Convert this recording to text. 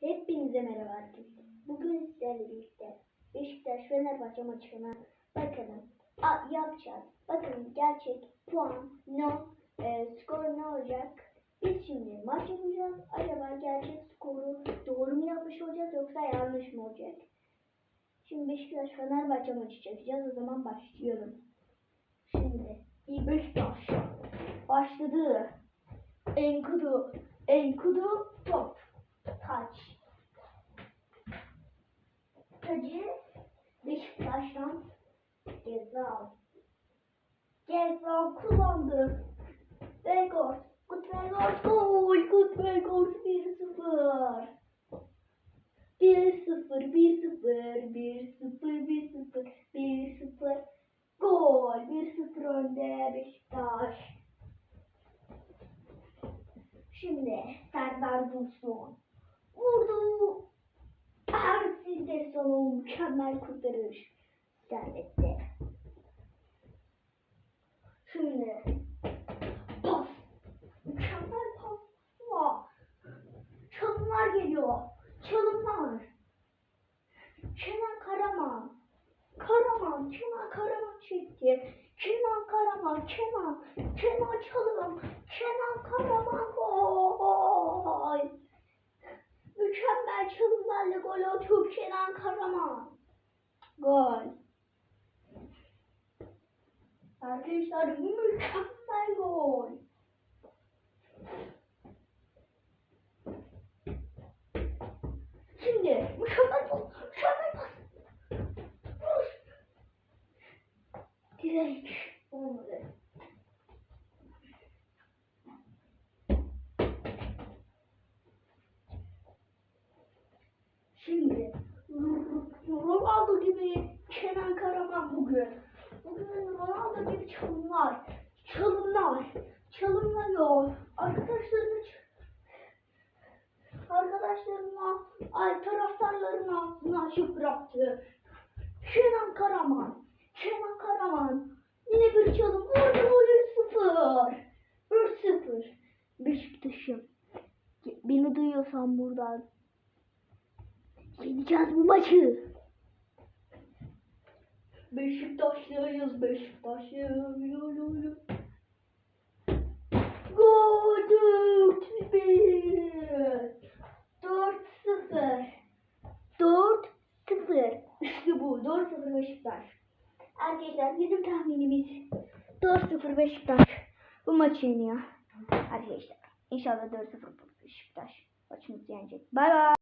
Hepinize merhaba arkadaşlar. Bugün sizlerle birlikte Beşiktaş Fenerbahçe maçına bakalım a- yapacağız. Bakın gerçek puan, no, e, skor ne olacak? Biz şimdi maç yapacağız. Acaba gerçek skoru doğru mu yapmış olacağız yoksa yanlış mı olacak? Şimdi Beşiktaş Fenerbahçe maçı çekeceğiz. O zaman başlayalım. Şimdi iyi Beşiktaş başladı. Enkudu, Enkudu Beşiktaş'tan Gezal. Gezal kullandı. Vegor. Gut Vegor gol. Gut Vegor 1-0. 1-0, 1-0, 1-0, 1-0, 1-0. Gol. 1-0 önde Beşiktaş. Şimdi Serdar Dursun vurdu. Ersin de sonu mükemmel kurtarış. Servette. Şimdi pas. Mükemmel pas. var. Çalımlar geliyor. Çalımlar. Kenan Karaman. Karaman. Kenan Karaman çekti. Kenan Karaman. Kenan. Kenan çalım. Kenan Karaman gol. Mükemmel çalımlarla gol atıyor Kenan Karaman. Gol. Arkadaşlar mükemmel gol. Şimdi mükemmel gol. Mükemmel gol. Direkt olmadı. Şimdi Ronaldo gibi Kenan Karaman bugün. Bugün Ronaldo gibi çalımlar. Çalımlar. Çalımlıyor. Arkadaşlarını arkadaşlarına ay taraftarların ağzını açıp bıraktı. Kenan Karaman. Kenan Karaman. Yine bir çalım. Vurdu gol 3-0. 3-0. Beşiktaş'ım. Beni duyuyorsan buradan Yeneceğiz bu maçı. Beşiktaşlıyız Beşiktaşlıyız. Yo, yo, yo. Gol 4-1. 4-0. 4-0. İşte bu. 4-0 Beşiktaş. Arkadaşlar bizim tahminimiz 4-0 Beşiktaş bu maçı yeniyor. Arkadaşlar inşallah 4-0 Beşiktaş maçımızı yenecek. Bay bay.